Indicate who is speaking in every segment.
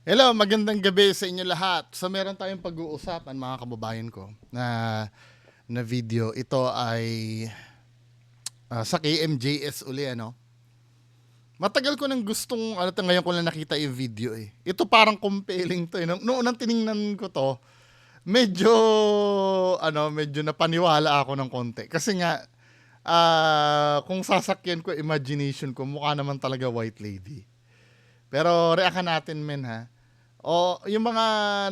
Speaker 1: Hello, magandang gabi sa inyo lahat. So meron tayong pag-uusapan mga kababayan ko na na video. Ito ay ah, sa KMJS uli ano. Matagal ko nang gustong ano to ngayon ko lang nakita yung video eh. Ito parang compelling to eh. Nung, unang tiningnan ko to, medyo ano, medyo napaniwala ako ng konti. Kasi nga ah, kung sasakyan ko imagination ko, mukha naman talaga white lady. Pero reakan natin men ha. O yung mga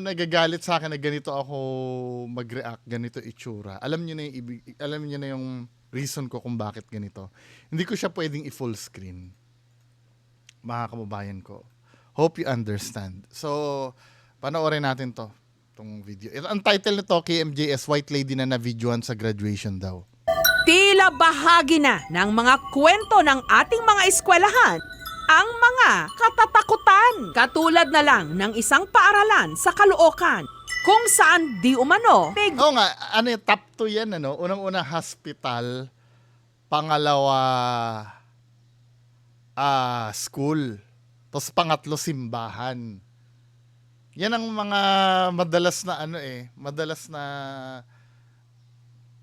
Speaker 1: nagagalit sa akin na ganito ako mag-react, ganito itsura. Alam niyo na yung ibig, alam niyo na yung reason ko kung bakit ganito. Hindi ko siya pwedeng i-full screen. Mga kababayan ko. Hope you understand. So, panoorin natin to, tong video. Ang title nito, KMJS White Lady na na-videoan sa graduation daw.
Speaker 2: Tila bahagi na ng mga kwento ng ating mga eskwelahan ang mga katatakutan. Katulad na lang ng isang paaralan sa Caloocan kung saan di umano may
Speaker 1: Oo nga, ano yung top 2 yan, ano? Unang-una, hospital. Pangalawa, ah school. Tapos pangatlo, simbahan. Yan ang mga madalas na ano eh, madalas na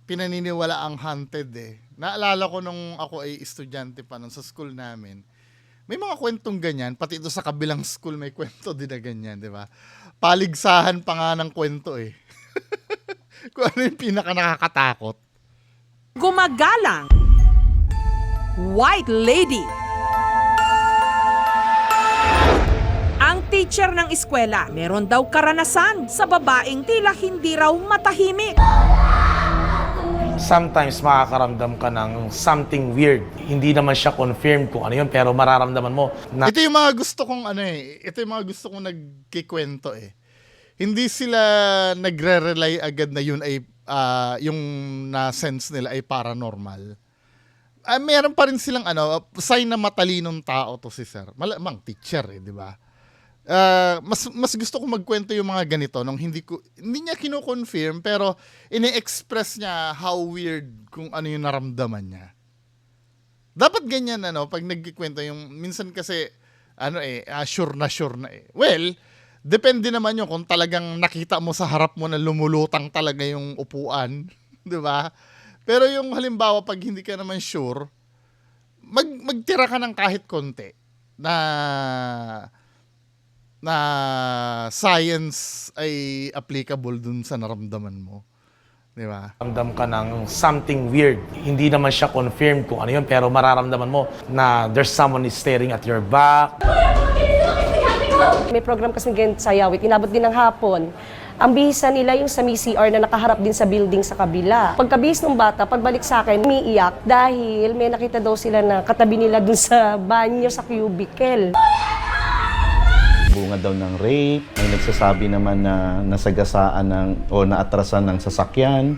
Speaker 1: pinaniniwala ang haunted eh. Naalala ko nung ako ay estudyante pa nun sa school namin. May mga kwentong ganyan, pati ito sa kabilang school may kwento din na ganyan, di ba? Paligsahan pa nga ng kwento eh. Kung ano yung pinaka nakakatakot.
Speaker 2: gumagalang White Lady. Ang teacher ng eskwela, meron daw karanasan sa babaeng tila hindi raw matahimik.
Speaker 3: Sometimes makakaramdam ka ng something weird. Hindi naman siya confirmed kung ano yun, pero mararamdaman mo na
Speaker 1: Ito yung mga gusto kong ano eh, ito yung mga gusto kong nagkikwento eh. Hindi sila nagre-rely agad na yun ay ah, yung na-sense nila ay paranormal. Ah, meron pa rin silang ano, sign na matalinong tao to si sir. Malamang teacher eh, di ba? Ah, mas mas gusto ko magkwento yung mga ganito nung hindi ko hindi niya kino-confirm pero ini-express niya how weird kung ano yung naramdaman niya. Dapat ganyan ano pag nagkikwento yung minsan kasi ano eh ah, sure na sure na eh. Well, depende naman yun kung talagang nakita mo sa harap mo na lumulutang talaga yung upuan, 'di ba? Pero yung halimbawa pag hindi ka naman sure, mag magtira ka ng kahit konti na na science ay applicable dun sa naramdaman mo. 'Di ba?
Speaker 3: ramdam ka ng something weird. Hindi naman siya confirmed kung ano yun, pero mararamdaman mo na there's someone is staring at your back.
Speaker 4: May program kasi ganyan sa Yawit, inabot din ng hapon. Ang bihisa nila yung sa CR na nakaharap din sa building sa kabila. Pagkabihis ng bata, pagbalik sa akin, umiiyak dahil may nakita daw sila na katabi nila dun sa banyo sa cubicle.
Speaker 5: Bunga daw ng rape. May nagsasabi naman na nasagasaan ng o naatrasan ng sasakyan.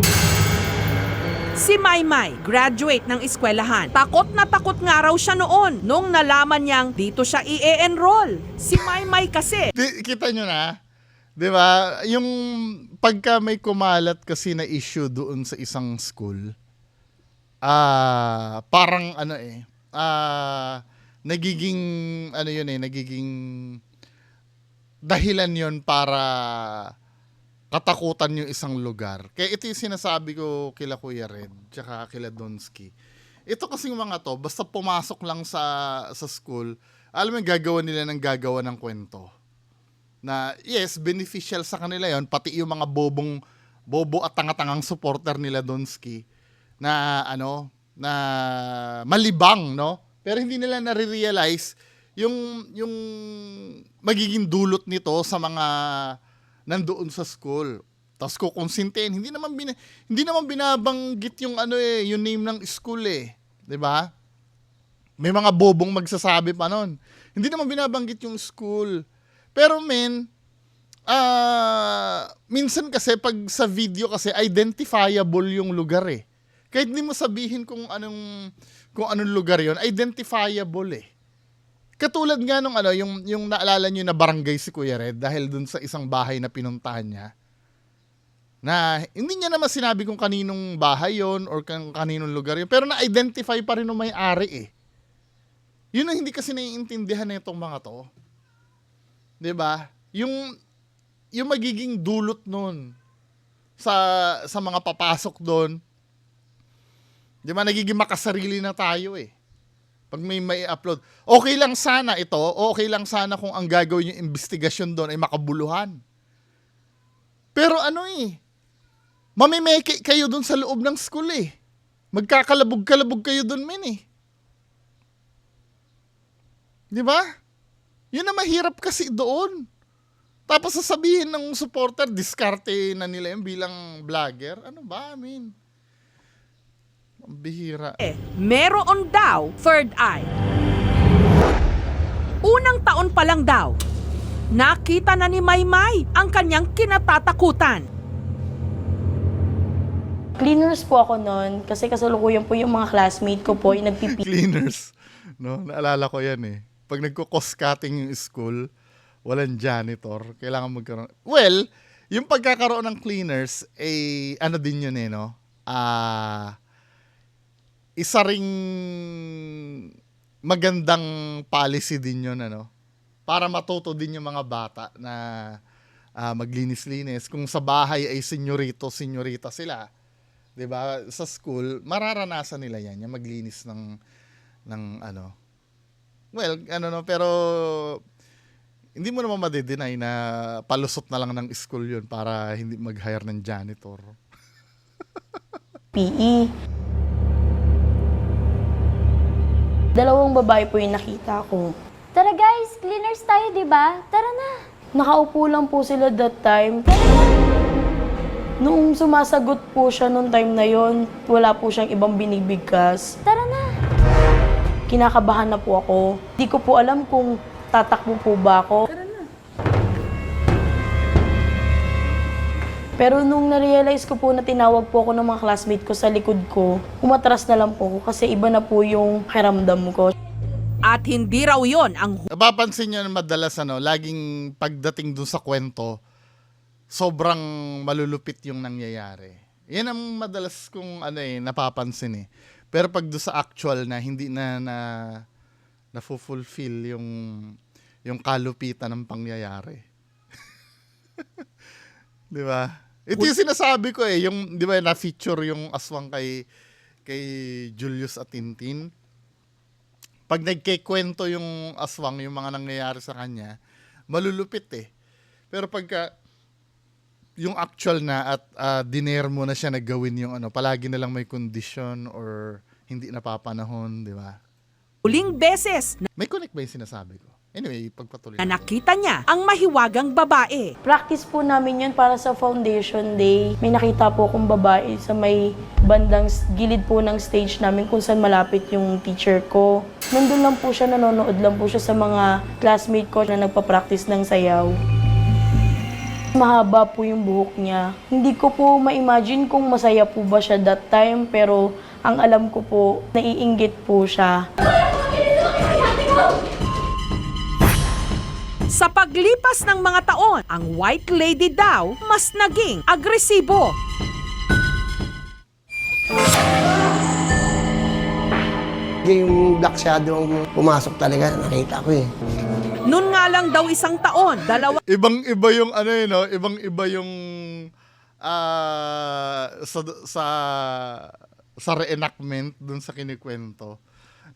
Speaker 2: Si Maymay, graduate ng eskwelahan. Takot na takot nga raw siya noon nung nalaman niyang dito siya i-enroll. Si Maymay kasi,
Speaker 1: Di, kita nyo na, di ba? Yung pagka may kumalat kasi na issue doon sa isang school, ah parang ano eh, ah nagiging, ano yun eh, nagiging dahilan yon para katakutan yung isang lugar. Kaya ito yung sinasabi ko kila Kuya Red, tsaka kila Donsky. Ito kasing mga to, basta pumasok lang sa sa school, alam mo gagawa nila ng gagawa ng kwento na yes, beneficial sa kanila yon pati yung mga bobong bobo at tanga-tangang supporter nila Donski na ano na malibang no pero hindi nila nare-realize yung yung magiging dulot nito sa mga nandoon sa school tapos kukonsintihin hindi naman bin, hindi naman binabanggit yung ano eh yung name ng school eh 'di ba may mga bobong magsasabi pa nun. Hindi naman binabanggit yung school. Pero men, ah minsan kasi pag sa video kasi identifiable yung lugar eh. Kahit hindi mo sabihin kung anong kung anong lugar yon, identifiable eh. Katulad nga nung ano, yung yung naalala niyo na barangay si Kuya Red dahil dun sa isang bahay na pinuntahan niya. Na hindi niya naman sinabi kung kaninong bahay yon or kung kaninong lugar yon, pero na-identify pa rin ng may-ari eh. Yun ang hindi kasi naiintindihan na mga to. ba? yung yung magiging dulot nun sa sa mga papasok doon. 'Di ba nagiging makasarili na tayo eh. Pag may may upload. Okay lang sana ito, okay lang sana kung ang gagawin yung investigasyon doon ay makabuluhan. Pero ano eh, mamimeke kayo doon sa loob ng school eh. Magkakalabog-kalabog kayo doon men eh. Di ba? Yun na mahirap kasi doon. Tapos sasabihin ng supporter, diskarte na nila yun bilang vlogger. Ano ba, I mean? Ang bihira.
Speaker 2: Eh, meron daw third eye. Unang taon pa lang daw, nakita na ni Maymay ang kanyang kinatatakutan.
Speaker 6: Cleaners po ako noon kasi kasalukuyan po yung mga classmate ko po yung nagpipi.
Speaker 1: Cleaners. No, naalala ko yan eh. Pag nagko-cost cutting yung school, walang janitor, kailangan magkaroon. Well, yung pagkakaroon ng cleaners, eh, ano din yun eh, no? Ah, isa ring magandang policy din yun, ano? Para matuto din yung mga bata na ah, maglinis-linis. Kung sa bahay ay senyorito, senyorita sila, 'di ba? Sa school, mararanasan nila 'yan, yung maglinis ng ng ano. Well, ano no, pero hindi mo naman madidenay na palusot na lang ng school 'yun para hindi mag-hire ng janitor.
Speaker 6: PE. Dalawang babae po yung nakita ko.
Speaker 7: Tara guys, cleaners tayo, di ba? Tara na.
Speaker 6: Nakaupo lang po sila that time. Noong sumasagot po siya noong time na yon, wala po siyang ibang binibigkas.
Speaker 7: Tara na.
Speaker 6: Kinakabahan na po ako. Di ko po alam kung tatakbo po ba ako. Pero nung na-realize ko po na tinawag po ako ng mga classmate ko sa likod ko, umatras na lang po ako kasi iba na po yung kiramdam ko.
Speaker 2: At hindi raw yon ang
Speaker 1: Napapansin niyo na madalas ano, laging pagdating dun sa kwento, sobrang malulupit yung nangyayari. Yan ang madalas kong ano eh, napapansin eh. Pero pag doon sa actual na hindi na na na fulfill yung yung kalupitan ng pangyayari. 'Di ba? Ito yung sinasabi ko eh, yung 'di ba na feature yung aswang kay kay Julius at Tintin pag nagkikwento yung aswang, yung mga nangyayari sa kanya, malulupit eh. Pero pagka yung actual na at uh, diner mo na siya na gawin yung ano, palagi na lang may condition or hindi napapanahon, di ba?
Speaker 2: huling beses
Speaker 1: May connect ba yung sinasabi ko? Anyway, pagpatuloy.
Speaker 2: na nakita niya ang mahiwagang babae.
Speaker 6: Practice po namin yun para sa foundation day. May nakita po akong babae sa may bandang gilid po ng stage namin kung saan malapit yung teacher ko. Nandun lang po siya, nanonood lang po siya sa mga classmate ko na nagpa-practice ng sayaw. Mahaba po yung buhok niya. Hindi ko po ma-imagine kung masaya po ba siya that time, pero ang alam ko po, naiinggit po siya.
Speaker 2: Sa paglipas ng mga taon, ang white lady daw mas naging agresibo.
Speaker 8: Yung black shadow ang pumasok talaga, nakita ko eh.
Speaker 2: Noon nga lang daw isang taon, dalawa
Speaker 1: Ibang-iba yung ano yun, no? Ibang-iba yung ah, sa sa sa reenactment dun sa kinikwento.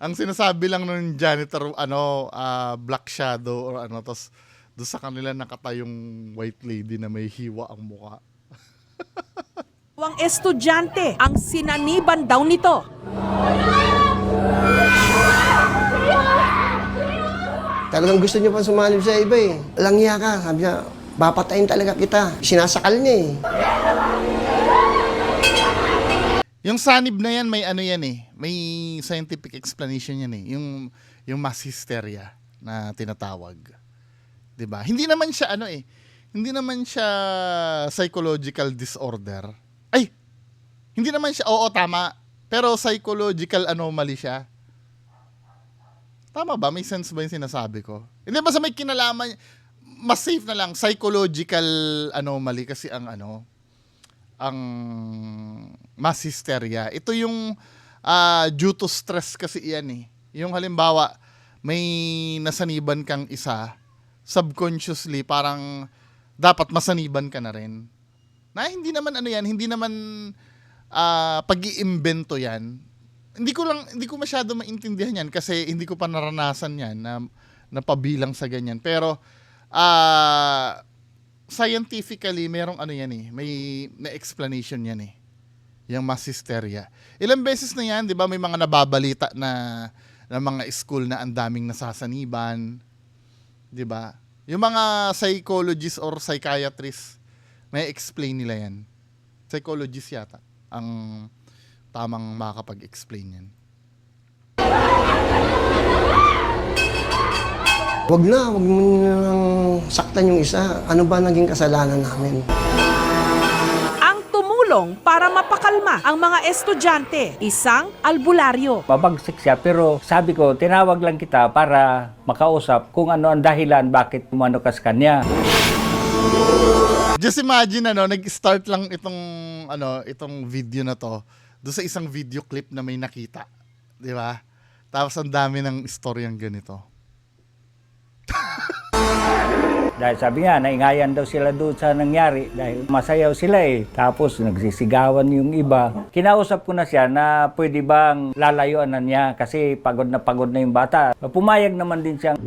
Speaker 1: Ang sinasabi lang ng janitor ano ah, black shadow or ano tapos doon sa kanila nakatayong white lady na may hiwa ang mukha.
Speaker 2: ang estudyante ang sinaniban daw nito.
Speaker 8: Talagang gusto niya pa sumalib sa iba eh. Langya ka, sabi niya, papatayin talaga kita. Sinasakal niya eh.
Speaker 1: Yung sanib na yan may ano yan eh, may scientific explanation yan eh, yung yung mass hysteria na tinatawag. ba? Hindi naman siya ano eh, hindi naman siya psychological disorder. Ay, hindi naman siya, oo tama, pero psychological anomaly siya. Tama ba? May sense ba yung sinasabi ko? Hindi ba sa may kinalaman, mas safe na lang, psychological anomaly kasi ang ano, ang mass hysteria. Ito yung ah, due to stress kasi yan eh. Yung halimbawa, may nasaniban kang isa, subconsciously parang dapat masaniban ka na rin. Na hindi naman ano yan, hindi naman ah, pag-iimbento yan. Hindi ko lang hindi ko masyado maintindihan yan kasi hindi ko pa naranasan yan na napabilang sa ganyan. Pero ah scientifically merong ano yan eh, may na explanation yan eh. Yung mass hysteria. Ilang beses na yan, 'di ba, may mga nababalita na na mga school na ang daming nasasaniban, 'di ba? Yung mga psychologists or psychiatrists, may explain nila yan. Psychologist yata ang tamang makakapag-explain yan.
Speaker 8: Wag na, wag mo nang saktan yung isa. Ano ba naging kasalanan namin?
Speaker 2: Ang tumulong para mapakalma ang mga estudyante, isang albularyo.
Speaker 9: Pabagsik siya pero sabi ko tinawag lang kita para makausap kung ano ang dahilan bakit umano ka sa kanya.
Speaker 1: Just imagine ano, nag-start lang itong ano, itong video na to do sa isang video clip na may nakita, 'di ba? Tapos ang dami ng istoryang ganito.
Speaker 9: Dahil sabi nga, naingayan daw sila doon sa nangyari dahil masayaw sila eh. Tapos nagsisigawan yung iba. Kinausap ko na siya na pwede bang lalayuan na niya kasi pagod na pagod na yung bata. Pumayag naman din siyang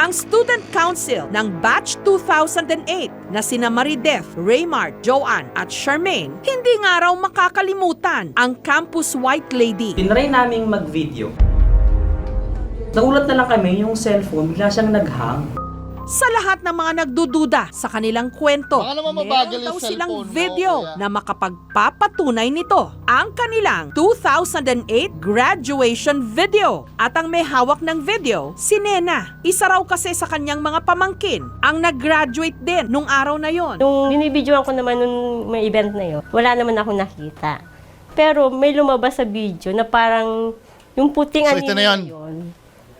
Speaker 2: Ang Student Council ng Batch 2008 na sina Marideth, Raymart, Joanne at Charmaine, hindi nga raw makakalimutan ang Campus White Lady.
Speaker 10: Tinry naming mag-video. Nagulat na lang kami yung cellphone, bigla siyang nag-hang.
Speaker 2: Sa lahat ng mga nagdududa sa kanilang kwento,
Speaker 1: Baka naman mabagal
Speaker 2: meron daw
Speaker 1: yung
Speaker 2: silang
Speaker 1: cellphone mo,
Speaker 2: video na makapagpapatunay nito. Ang kanilang 2008 graduation video. At ang may hawak ng video, si Nena. Isa raw kasi sa kanyang mga pamangkin ang nag-graduate din nung araw na yon.
Speaker 11: Nung binibidyoan ko naman nung may event na yun, wala naman ako nakita. Pero may lumabas sa video na parang yung puting
Speaker 1: So, ito
Speaker 11: anino
Speaker 1: na yun.
Speaker 11: yun,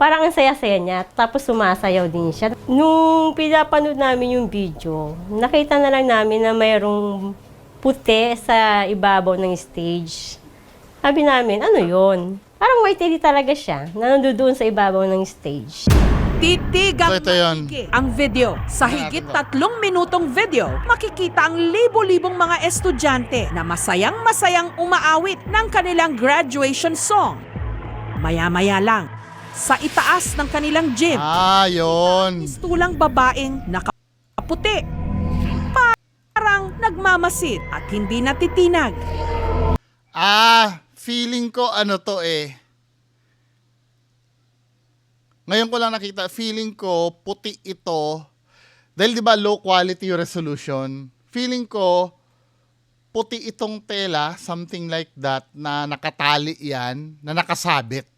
Speaker 11: parang ang saya-saya niya, tapos sumasayaw din siya. Nung pinapanood namin yung video, nakita na lang namin na mayroong puti sa ibabaw ng stage. Sabi namin, ano yon? Parang white lady talaga siya, na nandoon sa ibabaw ng stage.
Speaker 2: Titigang
Speaker 1: So, yun.
Speaker 2: ang video. Sa higit tatlong minutong video, makikita ang libo-libong mga estudyante na masayang-masayang umaawit ng kanilang graduation song. Maya-maya lang, sa itaas ng kanilang gym,
Speaker 1: Ah, 'yon.
Speaker 2: tulang babaeng nakaputi. Parang nagmamasid at hindi natitinag.
Speaker 1: Ah, feeling ko ano to eh. Ngayon ko lang nakita, feeling ko puti ito. Dahil 'di ba low quality resolution. Feeling ko puti itong tela, something like that na nakatali 'yan, na nakasabit.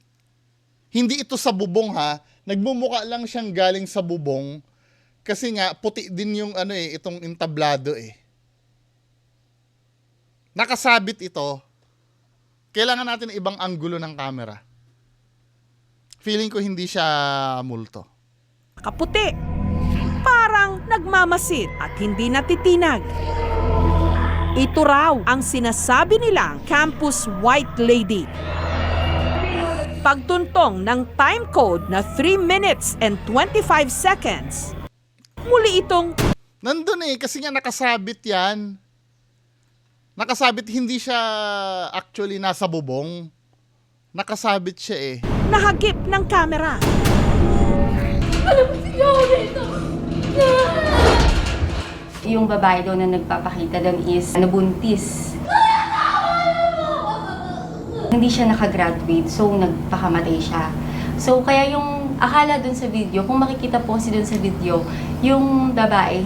Speaker 1: Hindi ito sa bubong ha. Nagmumuka lang siyang galing sa bubong kasi nga puti din yung ano eh, itong entablado eh. Nakasabit ito. Kailangan natin ng ibang anggulo ng camera. Feeling ko hindi siya multo.
Speaker 2: Kaputi. Parang nagmamasid at hindi natitinag. Ito raw ang sinasabi nilang Campus White Lady. Pagtuntong ng time code na 3 minutes and 25 seconds, muli itong
Speaker 1: Nandun eh, kasi nga nakasabit yan. Nakasabit, hindi siya actually nasa bubong. Nakasabit siya eh.
Speaker 2: nahagip ng kamera.
Speaker 11: Yung babae daw na nagpapakita doon is nabuntis. Hindi siya nakagraduate, so nagpakamatay siya. So kaya yung akala doon sa video, kung makikita po kasi doon sa video, yung babae,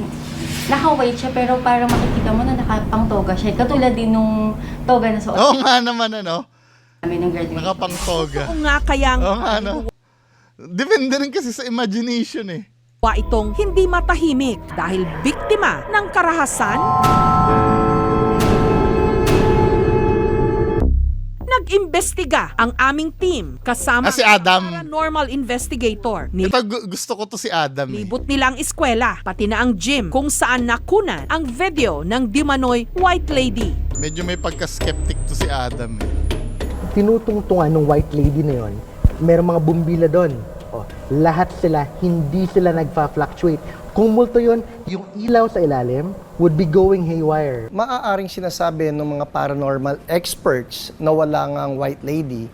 Speaker 11: naka-white siya pero parang makikita mo na nakapang toga siya. Katulad din nung toga na suot
Speaker 1: Oo nga naman ano,
Speaker 11: namin ng graduation.
Speaker 1: nakapang toga.
Speaker 2: Kung nga kayang
Speaker 1: Oo nga ano. Depende rin kasi sa imagination eh.
Speaker 2: wa itong hindi matahimik dahil biktima ng karahasan? Nag-imbestiga ang aming team kasama
Speaker 1: Ah, si Adam.
Speaker 2: ang paranormal investigator.
Speaker 1: Ito gu- gusto ko to si Adam eh.
Speaker 2: Nilibot nila ang eskwela, pati na ang gym kung saan nakunan ang video ng Dimanoy White Lady.
Speaker 1: Medyo may pagka-skeptic to si Adam eh.
Speaker 12: tinutungtungan ng white lady na yon, merong mga bumbila doon. Oh, lahat sila, hindi sila nagfa-fluctuate. Kung multo yun, yung ilaw sa ilalim would be going haywire.
Speaker 8: Maaaring sinasabi ng mga paranormal experts na wala nga ang white lady.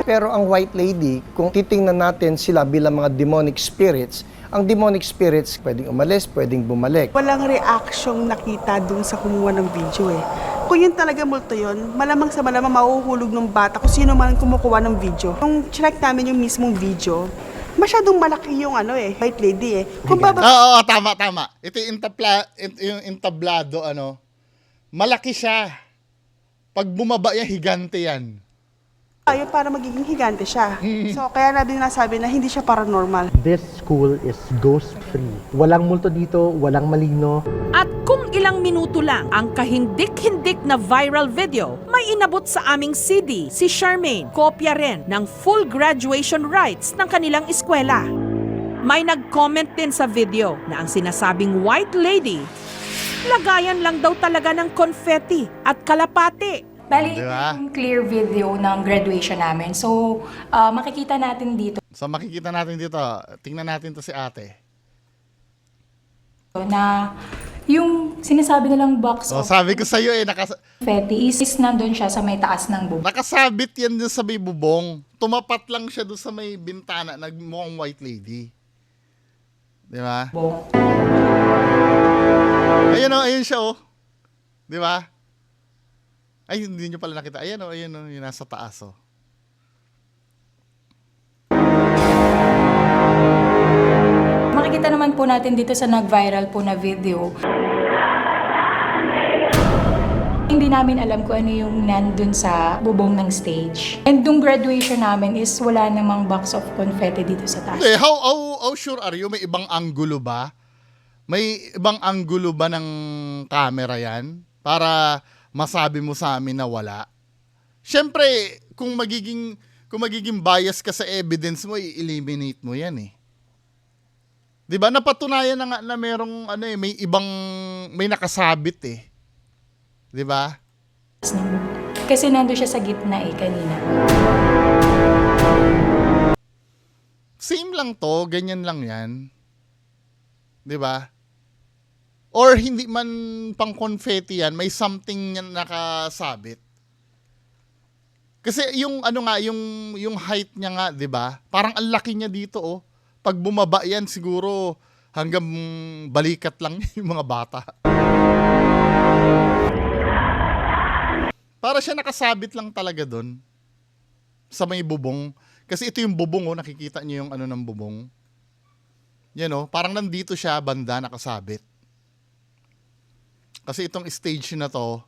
Speaker 8: Pero ang white lady, kung titingnan natin sila bilang mga demonic spirits, ang demonic spirits pwedeng umalis, pwedeng bumalik.
Speaker 13: Walang reaksyong nakita dun sa kumuha ng video eh. Kung yun talaga multo yun, malamang sa malamang mahuhulog ng bata kung sino man ang kumukuha ng video. Nung check namin yung mismong video, masyadong malaki yung ano eh, white lady eh. Kung baba-
Speaker 1: Oo, oo, tama, tama. Ito yung, intapla, ito yung entablado, ano, malaki siya. Pag bumaba yan, higante yan.
Speaker 13: Tayo para magiging higante siya. So kaya natin nasabi na hindi siya paranormal.
Speaker 12: This school is ghost-free. Walang multo dito, walang maligno.
Speaker 2: At kung ilang minuto lang ang kahindik-hindik na viral video, may inabot sa aming CD si Charmaine. Kopya rin ng full graduation rites ng kanilang eskwela. May nag-comment din sa video na ang sinasabing white lady, lagayan lang daw talaga ng confetti at kalapate.
Speaker 14: Bali,
Speaker 1: Diba?
Speaker 14: yung clear video ng graduation namin. So, ah, makikita natin dito
Speaker 1: So makikita natin dito, tingnan natin to si ate.
Speaker 14: na yung sinasabi nilang box
Speaker 1: So
Speaker 14: of
Speaker 1: sabi ko sa'yo eh, nakas-
Speaker 14: confetti is, is nandun siya sa may taas ng bubong.
Speaker 1: nakasabit yan dun sa may bubong. Tumapat lang siya dun sa may bintana, nagmukhang white lady. Di ba? Ayun o, ayun siya oh. Di ba? Ay, hindi nyo pala nakita. Ayan o, ayun o, yung nasa taas oh.
Speaker 14: Makikita naman po natin dito sa nag-viral po na video. Hindi namin alam kung ano yung nandun sa bubong ng stage. And yung graduation namin is wala namang box of confetti dito sa taas.
Speaker 1: Hindi, how, how, how sure are you? May ibang anggulo ba? May ibang anggulo ba ng camera yan? Para masabi mo sa amin na wala? Siyempre, kung magiging, kung magiging bias ka sa evidence mo, i-eliminate mo yan eh. 'Di ba? Napatunayan na nga na merong ano eh, may ibang may nakasabit eh. 'Di ba?
Speaker 14: Kasi nandun siya sa gitna eh kanina.
Speaker 1: Same lang to, ganyan lang 'yan. 'Di ba? Or hindi man pang confetti yan, may something nakasabit. Kasi yung ano nga, yung yung height niya nga, 'di ba? Parang ang laki niya dito oh. Pag bumaba yan siguro hanggang balikat lang yung mga bata. Para siya nakasabit lang talaga doon sa may bubong. Kasi ito yung bubong oh, nakikita niyo yung ano ng bubong. Yan oh, parang nandito siya banda nakasabit. Kasi itong stage na to,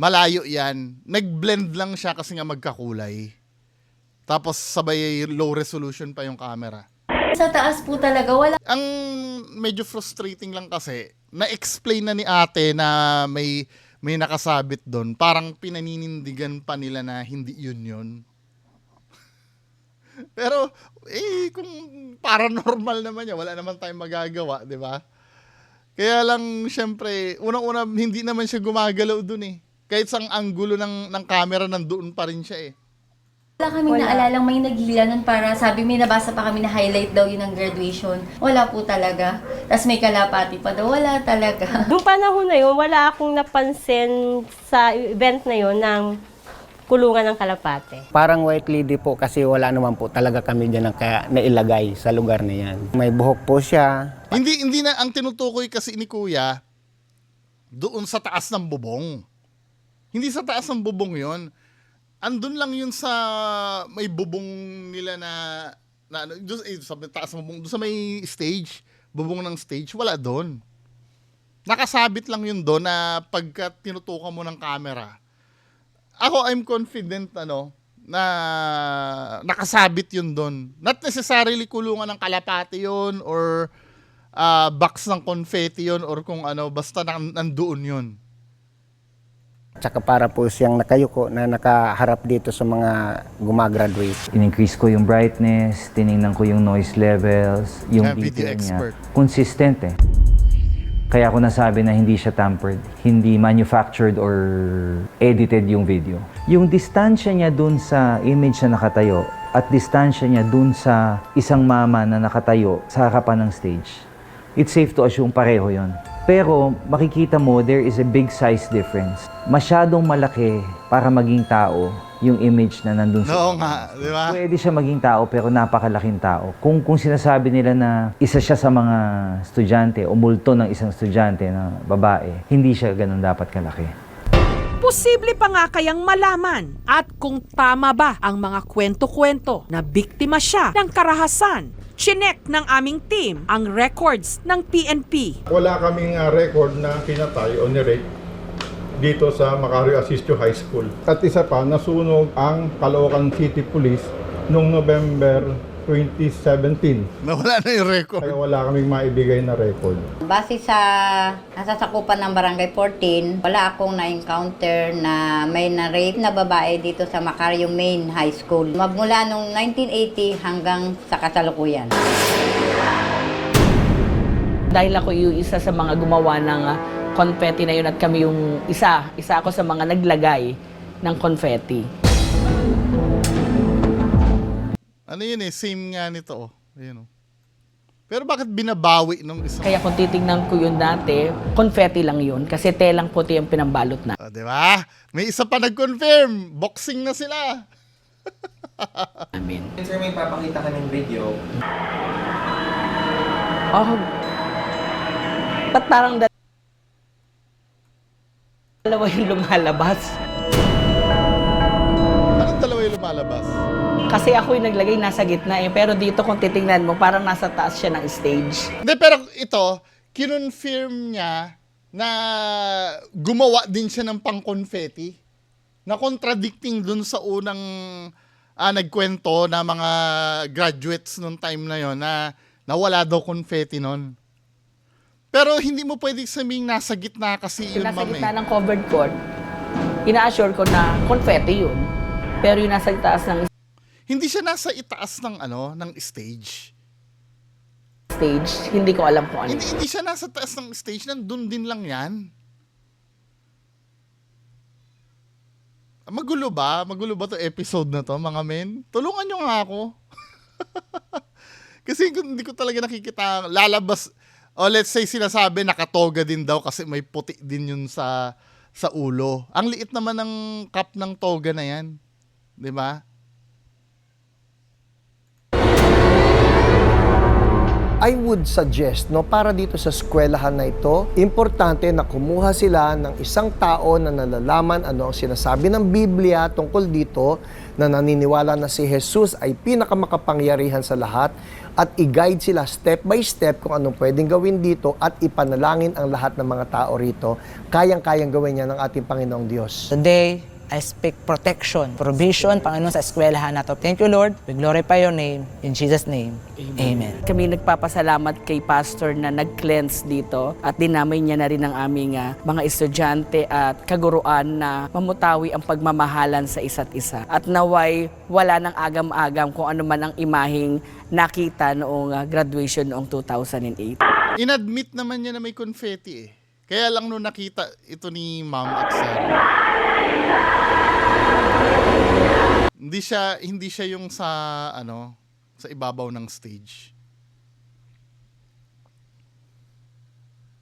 Speaker 1: malayo yan. Nag-blend lang siya kasi nga magkakulay. Tapos sabay low resolution pa yung camera.
Speaker 7: Sa taas po talaga, wala.
Speaker 1: Ang medyo frustrating lang kasi, na-explain na ni ate na may may nakasabit doon. Parang pinaninindigan pa nila na hindi yun yun. Pero, eh, kung paranormal naman yan, wala naman tayong magagawa, di ba? Kaya lang, syempre, unang-una, hindi naman siya gumagalaw dun eh. Kahit sang anggulo ng, ng camera, nandoon pa rin siya eh.
Speaker 7: Wala kaming naalalang may nagila nun para sabi, may nabasa pa kami na highlight daw yun ng graduation. Wala po talaga. Tapos may kalapati pa daw. Wala talaga.
Speaker 11: Noong panahon na yun, wala akong napansin sa event na yun ng kulungan ng kalapate.
Speaker 9: Parang white lady po kasi wala naman po talaga kami dyan na kaya nailagay sa lugar na yan. May buhok po siya.
Speaker 1: Hindi hindi na ang tinutukoy kasi ni Kuya doon sa taas ng bubong. Hindi sa taas ng bubong 'yon. Andun lang 'yun sa may bubong nila na na ano, doon, eh, sa taas ng bubong, doon sa may stage, bubong ng stage, wala doon. Nakasabit lang 'yun doon na pagka tinutukan mo ng camera. Ako I'm confident ano na nakasabit 'yun doon. Not necessarily kulungan ng kalapati 'yun or ah, box ng confetti yon or kung ano, basta nan- nandoon yun.
Speaker 9: Tsaka para po siyang nakayuko na nakaharap dito sa mga gumagraduate.
Speaker 10: In-increase ko yung brightness, tiningnan ko yung noise levels, yung
Speaker 1: Yeah, video
Speaker 10: detail niya.
Speaker 1: expert.
Speaker 10: Consistent eh. Kaya ako nasabi na hindi siya tampered, hindi manufactured or edited yung video. Yung distansya niya dun sa image na nakatayo,
Speaker 15: at distansya niya dun sa isang mama na nakatayo sa harapan ng stage, it's safe to assume pareho yon. Pero makikita mo, there is a big size difference. Masyadong malaki para maging tao yung image na nandun sa
Speaker 1: Oo nga, di ba?
Speaker 15: Pwede siya maging tao pero napakalaking tao. Kung kung sinasabi nila na isa siya sa mga estudyante o multo ng isang estudyante na babae, hindi siya ganun dapat kalaki.
Speaker 2: Posible pa nga kayang malaman at kung tama ba ang mga kwento-kwento na biktima siya ng karahasan. Chinek ng aming team ang records ng PNP.
Speaker 16: Wala kaming uh, record na pinatay o nirate dito sa Macario Asistio High School. At isa pa, nasunog ang Caloocan City Police noong November 2017.
Speaker 1: Nawala na yung record.
Speaker 16: Kaya wala kaming maibigay na record.
Speaker 17: Base sa nasasakupan ng Barangay 14, wala akong na-encounter na may na-rape na babae dito sa Macario Main High School. Magmula nung 1980 hanggang sa kasalukuyan.
Speaker 18: Dahil ako yung isa sa mga gumawa ng ah, confetti na yun at kami yung isa, isa ako sa mga naglagay ng confetti.
Speaker 1: Ano yun eh, same nga nito oh. Ayun oh. Pero bakit binabawi nung isa?
Speaker 18: Kaya kung titingnan ko yun dati, confetti lang yun kasi telang puti yung pinambalot na.
Speaker 1: Oh, di ba? May isa pa nag-confirm. Boxing na sila.
Speaker 18: Amin.
Speaker 10: Sir, may papakita ka ng video.
Speaker 18: Oh, ba't parang dal- dalawa yung lumalabas?
Speaker 1: Lumalabas?
Speaker 18: Kasi ako yung naglagay nasa gitna eh. Pero dito kung titingnan mo, parang nasa taas siya ng stage.
Speaker 1: Hindi, pero ito, kinonfirm niya na gumawa din siya ng pang-confetti na contradicting dun sa unang ah, nagkwento na mga graduates nung time na yon na nawala daw confetti nun. Pero hindi mo pwedeng sabihin nasa gitna kasi yun,
Speaker 18: nasa
Speaker 1: ma'am, eh.
Speaker 18: gitna ng covered court, ina-assure ko na confetti yun. Pero yung nasa taas ng
Speaker 1: Hindi siya nasa itaas ng ano, ng stage.
Speaker 18: stage, hindi ko alam kung ano.
Speaker 1: Hindi, hindi siya nasa taas ng stage, nandun din lang yan. Magulo ba? Magulo ba to episode na to, mga men? Tulungan nyo nga ako. kasi kung hindi ko talaga nakikita, lalabas, o let's say sinasabi nakatoga din daw kasi may puti din yun sa sa ulo. Ang liit naman ng cup ng toga na yan. 'Di ba?
Speaker 8: I would suggest, no, para dito sa eskwelahan na ito, importante na kumuha sila ng isang tao na nalalaman ano ang sinasabi ng Biblia tungkol dito, na naniniwala na si Jesus ay pinakamakapangyarihan sa lahat at i-guide sila step by step kung anong pwedeng gawin dito at ipanalangin ang lahat ng mga tao rito. Kayang-kayang gawin niya ng ating Panginoong Diyos.
Speaker 19: Today, I speak protection, provision, Panginoon, sa eskwelahan na to. Thank you, Lord. We glorify your name. In Jesus' name, Amen.
Speaker 18: Kami nagpapasalamat kay pastor na nag-cleanse dito at dinamay niya na rin ang aming ah, mga estudyante at kaguruan na mamutawi ang pagmamahalan sa isa't isa. At naway wala ng agam-agam kung ano man ang imaheng nakita noong ah, graduation noong 2008.
Speaker 1: Inadmit naman niya na may confetti eh. Kaya lang nung nakita ito ni Ma'am Sir. Hindi siya hindi siya yung sa ano sa ibabaw ng stage.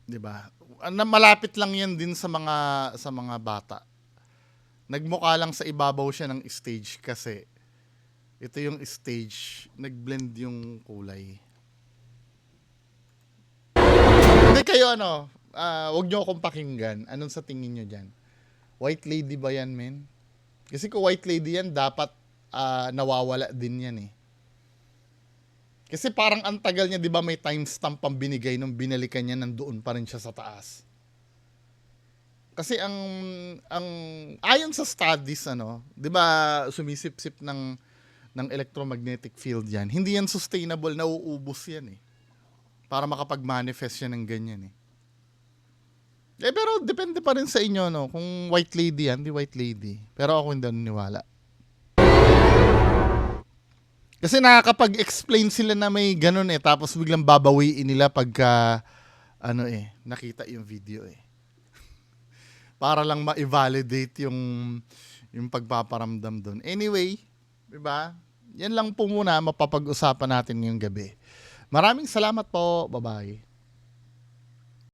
Speaker 1: 'Di ba? Na malapit lang 'yan din sa mga sa mga bata. Nagmukha lang sa ibabaw siya ng stage kasi ito yung stage, nagblend yung kulay. Hindi kayo ano, ah, wag nyo akong pakinggan. Anong sa tingin nyo dyan? White lady ba yan, men? Kasi kung white lady yan, dapat ah, nawawala din yan eh. Kasi parang ang tagal niya, di ba may timestamp pang binigay nung binalikan niya, nandoon pa rin siya sa taas. Kasi ang ang ayon sa studies ano, 'di ba sumisip-sip ng ng electromagnetic field 'yan. Hindi yan sustainable, nauubos 'yan eh. Para makapag-manifest yan ng ganyan eh. Eh pero depende pa rin sa inyo no, kung white lady yan, di white lady. Pero ako hindi naniniwala. Kasi nakakapag-explain sila na may ganun eh, tapos biglang babawiin nila pagka, ano eh, nakita yung video eh. Para lang ma-validate yung, yung pagpaparamdam doon. Anyway, di ba? Yan lang po muna mapapag-usapan natin ngayong gabi. Maraming salamat po. Bye-bye.